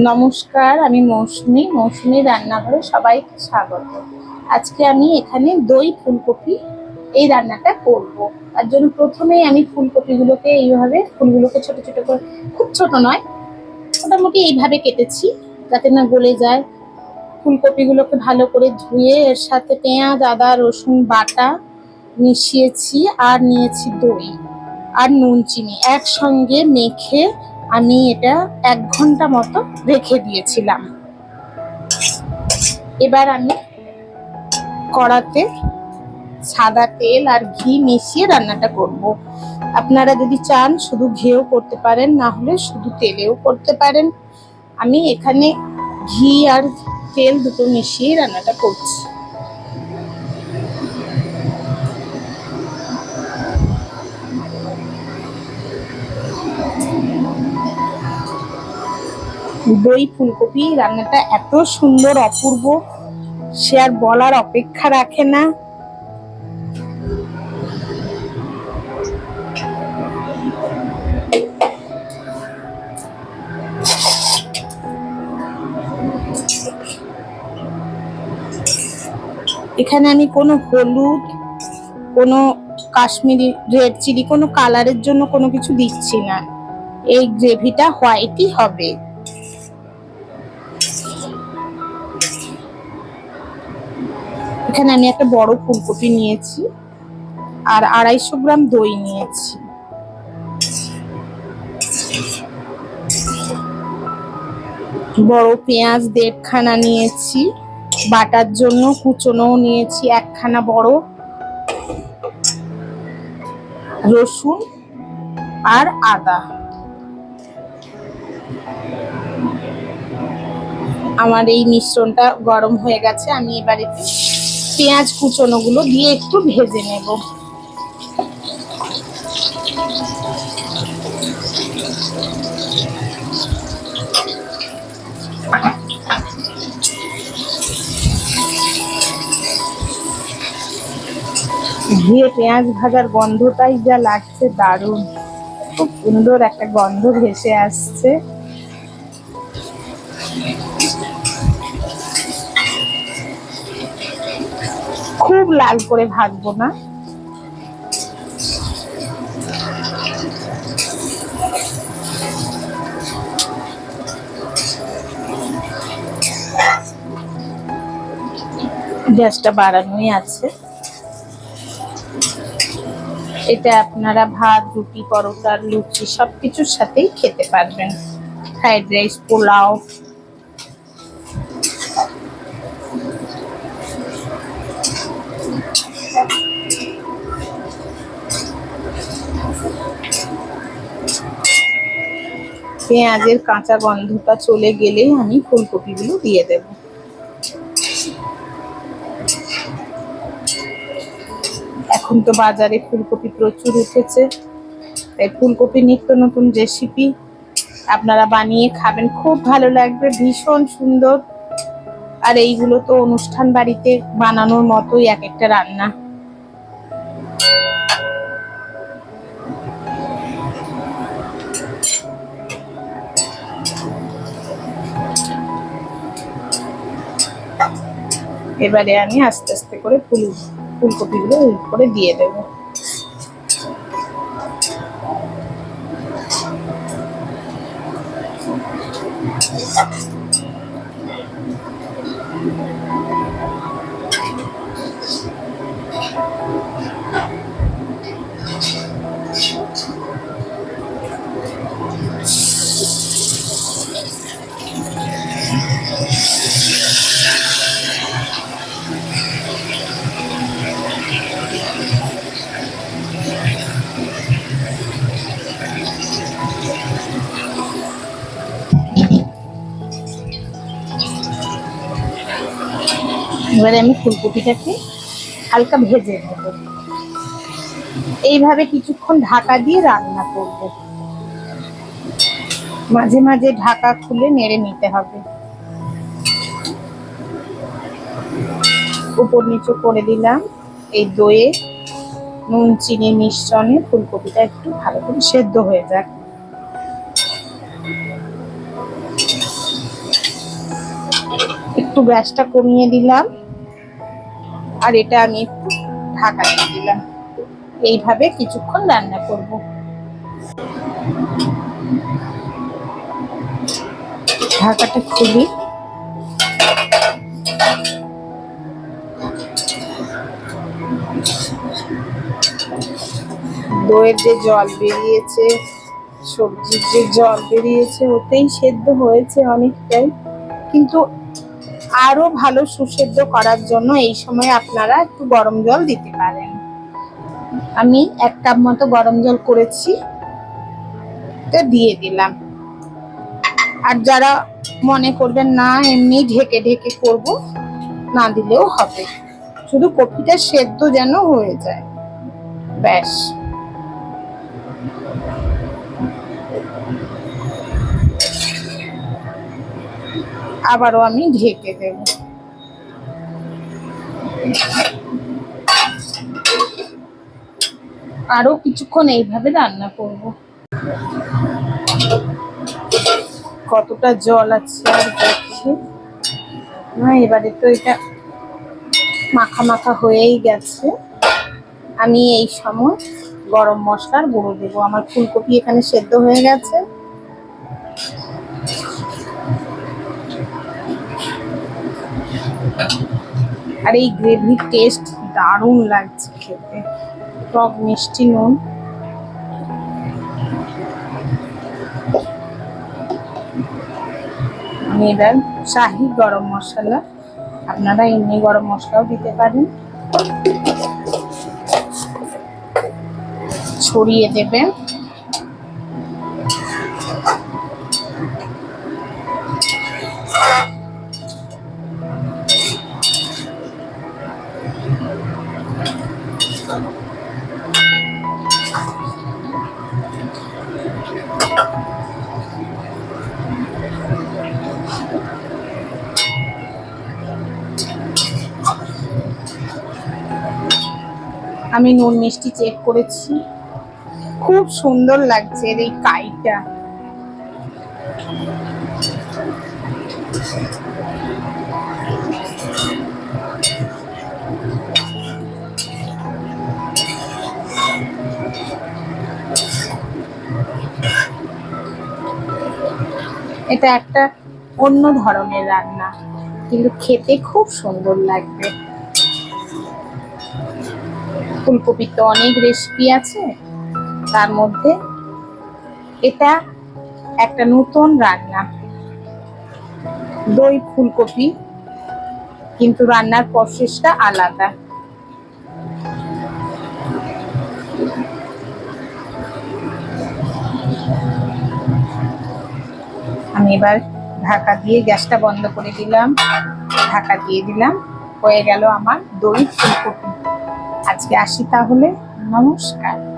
নমস্কার, আমি মৌসুমি। মৌসুমি রান্নাঘরে সবাইকে স্বাগত। আজকে আমি এখানে দই, ফুলকপি এই রান্নাটা করব। তার জন্য প্রথমেই আমি ফুলকপিগুলোকে এইভাবে, ফুলগুলোকে ছোট ছোট করে, খুব ছোট নয়, মোটামুটি এইভাবে কেটেছি যাতে না গলে যায়। ফুলকপিগুলোকে ভালো করে ধুয়ে এর সাথে পেঁয়াজ, আদা, রসুন, বাটা মিশিয়েছি আর নিয়েছি দই আর নুন, চিনি একসঙ্গে মেখে আমি এটা এক ঘণ্টা মতো রেখে দিয়েছিলাম। এবার আমি কড়াতে সাদা তেল আর ঘি মিশিয়ে রান্নাটা করব। আপনারা যদি চান শুধু ঘিও করতে পারেন, না হলে শুধু তেলেও করতে পারেন। আমি এখানে ঘি আর তেল দুটো মিশিয়ে রান্নাটা করছি। দই ফুলকপি। রান্নাটা এত সুন্দর, অপূর্ব। সে আর বলার অপেক্ষা রাখে না। এখানে আমি কোনো হলুদ, কোনো কাশ্মীরি রেড চিলি, কোনো কালারের জন্য কোনো কিছু দিচ্ছি না। এই গ্রেভিটা হোয়াইটই হবে। এখানে আমি একটা বড় ফুলকপি নিয়েছি আর আড়াইশো গ্রাম দই নিয়েছি। বড় পেঁয়াজ দেড়খানা নিয়েছি, বাটার জন্য কুচনোও নিয়েছি একখানা বড়, রসুন আর আদা। আমার এই মিশ্রণটা গরম হয়ে গেছে, আমি এবারে পেঁয়াজ কুচনো গুলো দিয়ে একটু ভেজে নেব। ঘিয়ে পেঁয়াজ ভাজার গন্ধটাই যা লাগছে দারুণ। খুব সুন্দর একটা গন্ধ ভেসে আসছে। খুব লাল করে ভাজবো না। গ্যাসটা বাড়ানোই আছে। এটা আপনারা ভাত, রুটি, পরোটা, লুচি সবকিছুর সাথেই খেতে পারবেন। ফ্রাইড রাইস, পোলাও পেঁয়াজের কাঁচা গন্ধটা চলে গেলেই আমি ফুলকপিগুলো দিয়ে দেব। এখন তো বাজারে ফুলকপি প্রচুর উঠেছে, তাই ফুলকপি নিত্য নতুন রেসিপি আপনারা বানিয়ে খাবেন। খুব ভালো লাগবে, ভীষণ সুন্দর। আর এইগুলো তো অনুষ্ঠান বাড়িতে বানানোর মতোই এক একটা রান্না। এবারে আমি আস্তে আস্তে করে ফুল ফুলকপিগুলো করে দিয়ে দেবো। এবারে আমি ফুলকপিটাকে হালকা ভেজে নেব। এইভাবে কিছুক্ষণ ঢাকা দিয়ে রান্না করব। মাঝে মাঝে ঢাকা খুলে নেড়ে নিতে হবে। উপর নিচু করে দিলাম এই দইয়ে। নুন, চিনি, মিশ্রণে ফুলকপিটা একটু ভালো করে সেদ্ধ হয়ে যাক। একটু গ্যাসটা কমিয়ে দিলাম। আর এটা আমি ঢাকা দিয়ে দিলাম। এইভাবে কিছুক্ষণ রান্না করব। ঢাকাটা খুলি। দইয়ের যে জল বেরিয়েছে, সবজির যে জল বেরিয়েছে, ওতেই সেদ্ধ হয়েছে অনেকটাই। কিন্তু আরও ভালো সুসেদ্ধ করার জন্য এই সময় আপনারা একটু গরম জল দিতে পারেন। আমি এক কাপ মতো গরম জল করেছি। দিয়ে দিলাম। আর যারা মনে করবেন, না, এমনি ঢেকে ঢেকে করব, না দিলেও হবে। শুধু কপিটা সেদ্ধ যেন হয়ে যায়। ব্যাস। আবারও আমি ঢেকে দেব। আরও কিছুক্ষণ এইভাবে রান্না করব। কতটা জল আছে আর দেখছি না, এবারে তো এটা মাখা মাখা হয়েই গেছে। আমি এই সময় গরম মশলার গুঁড়ো দেবো। আমার ফুলকপি এখানে সেদ্ধ হয়ে গেছে। আর এই গ্রেভির টেস্ট দারুণ লাগছে খেতে। টক মিষ্টি নুন। আমি এবার শাহি গরম মশলা। আপনারা এমনি গরম মশলাও দিতে পারেন। ছড়িয়ে দেবেন। আমি নুন মিষ্টি চেক করেছি। খুব সুন্দর লাগছে এর এই কাইটা। এটা একটা অন্য ধরনের রান্না, কিন্তু খেতে খুব সুন্দর লাগবে। ফুলকপির তো অনেক রেসিপি আছে, তার মধ্যে এটা একটা নতুন রান্না। দই, ফুলকপি, কিন্তু রান্নার প্রসেসটা আলাদা। আমি এবার ঢাকা দিয়ে গ্যাসটা বন্ধ করে দিলাম, ঢাকা দিয়ে দিলাম, হয়ে গেল আমার দই ফুলকপি। আজকে আসি তাহলে, নমস্কার।